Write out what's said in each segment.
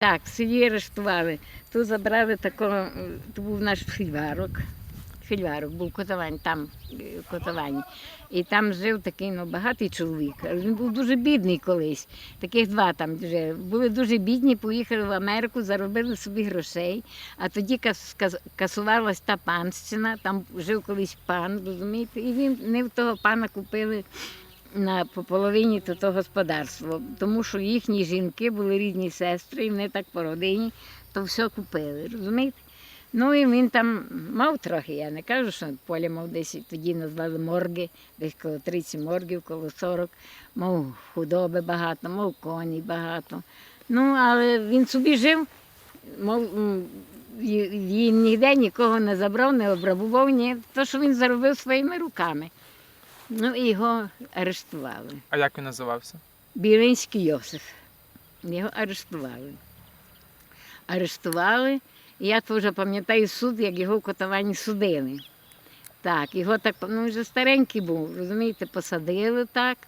Так, в селі арештували. Тут забрали такого, то був наш фільварок. Фільварок був котовань, там е, котовані. І там жив такий ну, багатий чоловік. Він був дуже бідний колись. Таких два там жили. Були дуже бідні, поїхали в Америку, заробили собі грошей. А тоді кас- кас- касувалась та панщина, там жив колись пан, розумієте, і він не в того пана купили на по половині то, то господарство, тому що їхні жінки були рідні сестри, і вони так по родині, то все купили, розумієте? Ну і він там мав трохи, я не кажу, що поле мав десь тоді назвали морги, десь коло 30 моргів, коло 40, мав худоби багато, мав коні багато. Ну, але він собі жив, мав, м, і- він ніде нікого не забрав, не обрабував, ні, то, що він заробив своїми руками. Ну і його арештували. А як він називався? Білинський Йосиф. Його арештували. Арештували. І я теж пам'ятаю суд, як його в Котовані судили. Так, його так, ну вже старенький був, розумієте, посадили так,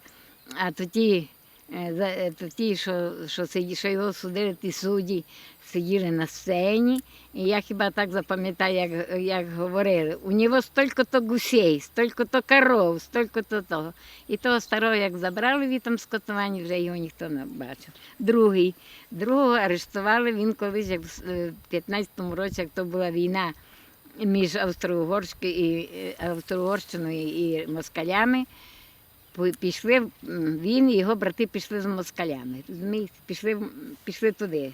а тоді, е, е, тоді що, що, що його судили, ті судді сиділи на сцені. І я хіба так запам'ятаю, як, як говорили, у нього стільки-то гусей, стільки-то коров, стільки-то того. І того старого, як забрали від там скотування, вже його ніхто не бачив. Другий, другого арештували він колись, як в е, 15-му році, як то була війна між Австро-Угорською і е, Австро-Угорщиною і москалями. Пішли він і його брати пішли з москалями. Пішли, пішли туди,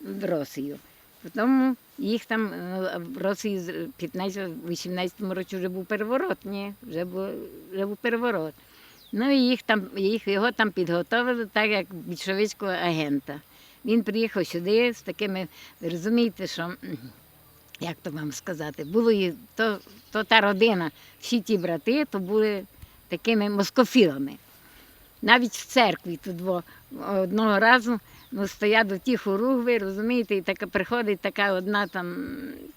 в Росію. Потім їх там е, в Росії з 15-18 році вже був переворот. Ні, вже був, вже був переворот. Ну і їх там, їх, його там підготовили так, як більшовицького агента. Він приїхав сюди з такими, ви розумієте, що як то вам сказати, було і то, то та родина, всі ті брати, то були такими москофілами. Навіть в церкві тут одного разу ну, стоять до ті хоругви, розумієте, і така приходить така одна там,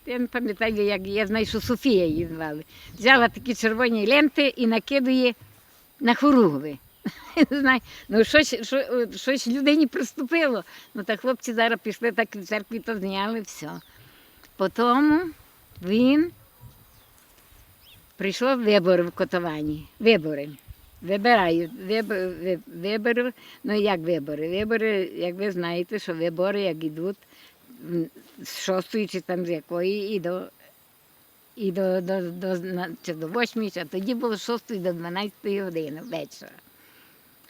я не пам'ятаю, як я знаю, що Софія її звали. Взяла такі червоні ленти і накидує на хоругви. Ну щось, що, щось людині приступило. Ну так хлопці зараз пішли, так в церкві то зняли, все. Потім він прийшло вибори в Котовані. Вибори. Вибирають вибори, вибори, ну як вибори? Вибори, як ви знаєте, що вибори, як йдуть з шостої чи там з якої і до, і до, до, до, чи до восьмої, а тоді було шостої до 12 години вечора.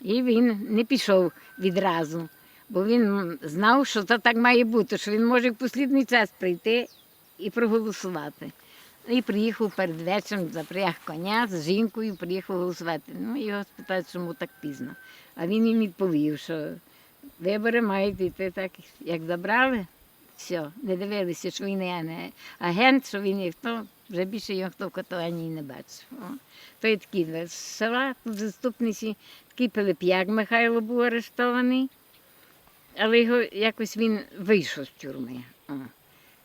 І він не пішов відразу, бо він знав, що це так має бути, що він може в послідний час прийти і проголосувати. І приїхав перед вечором, запряг коня з жінкою, приїхав голосувати. Ну, його спитають, чому так пізно. А він їм відповів, що вибори мають йти так, як забрали. Все, не дивилися, що він не агент, що він є хто, вже більше його хто в Каталанії не бачив. О. То є такі два села, тут заступниці, такий Пилип'як Михайло був арештований, але його якось він вийшов з тюрми. О.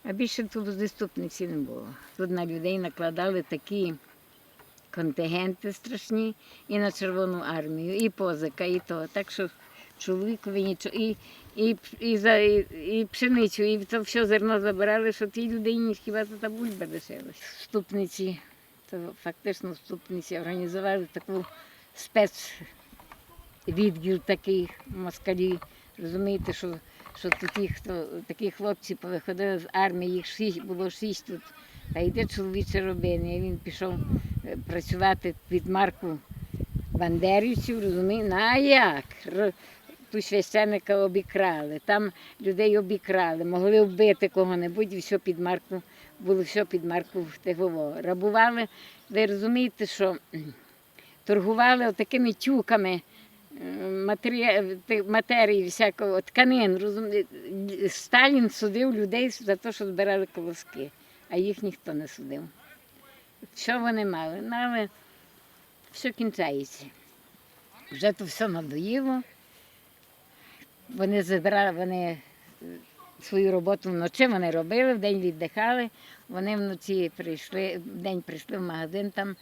А більше тут заступниці не було. Тут на людей накладали такі контингенти страшні і на Червону армію, і позика, і то. Так що чоловікові нічого, і, і, і, за, і, і пшеницю, і це все зерно забирали, що тій людині хіба це та бульба лишилась. Вступниці, то фактично вступниці організували таку спецвідділ такий москалі. Розумієте, що, що такі, хто, такі хлопці повиходили з армії, їх шість, було шість тут. А йде чоловіче робини. Він пішов е, працювати під марку бандерівців, розумієте? Ну, а як? Ту священника обікрали, там людей обікрали, могли вбити кого-небудь, і все під марку, було все під марку Тегово. Рабували, ви розумієте, що торгували такими тюками матеріал, ти- матерії, всякого тканин. розумієте. Сталін судив людей за те, що збирали колоски, а їх ніхто не судив. Що вони мали? Але все кінчається. Вже то все надоїло. Вони забирали, вони е, свою роботу вночі вони робили, вдень віддихали. Вони вночі прийшли, вдень прийшли в магазин там,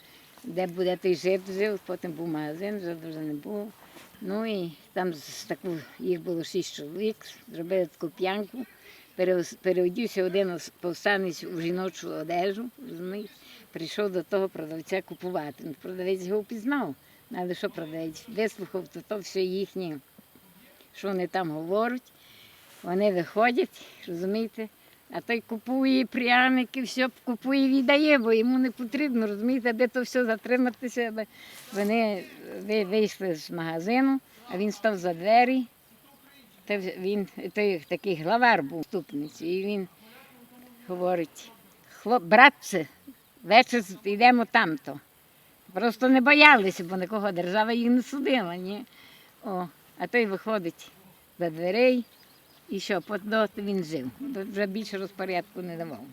де буде той жит жив, потім був магазин, вже дуже не було. Ну і там таку, їх було шість чоловік, зробили таку п'янку, переодівся один повстанець у жіночу одежу, розумієш, прийшов до того продавця купувати. Ну, продавець його впізнав, але що продавець? Вислухав, то, то все їхнє, що вони там говорять. Вони виходять, розумієте, а той купує пряники, все купує віддає, бо йому не потрібно, розумієте, аби то все затриматися. Вони вийшли з магазину, а він став за двері. Та він той такий главар був ступниці, і він говорить: хлоп, братце, вечір йдемо тамто. Просто не боялися, бо нікого держава їх не судила. Ні? О, а той виходить за дверей і що, він жив. Вже більше розпорядку не давав.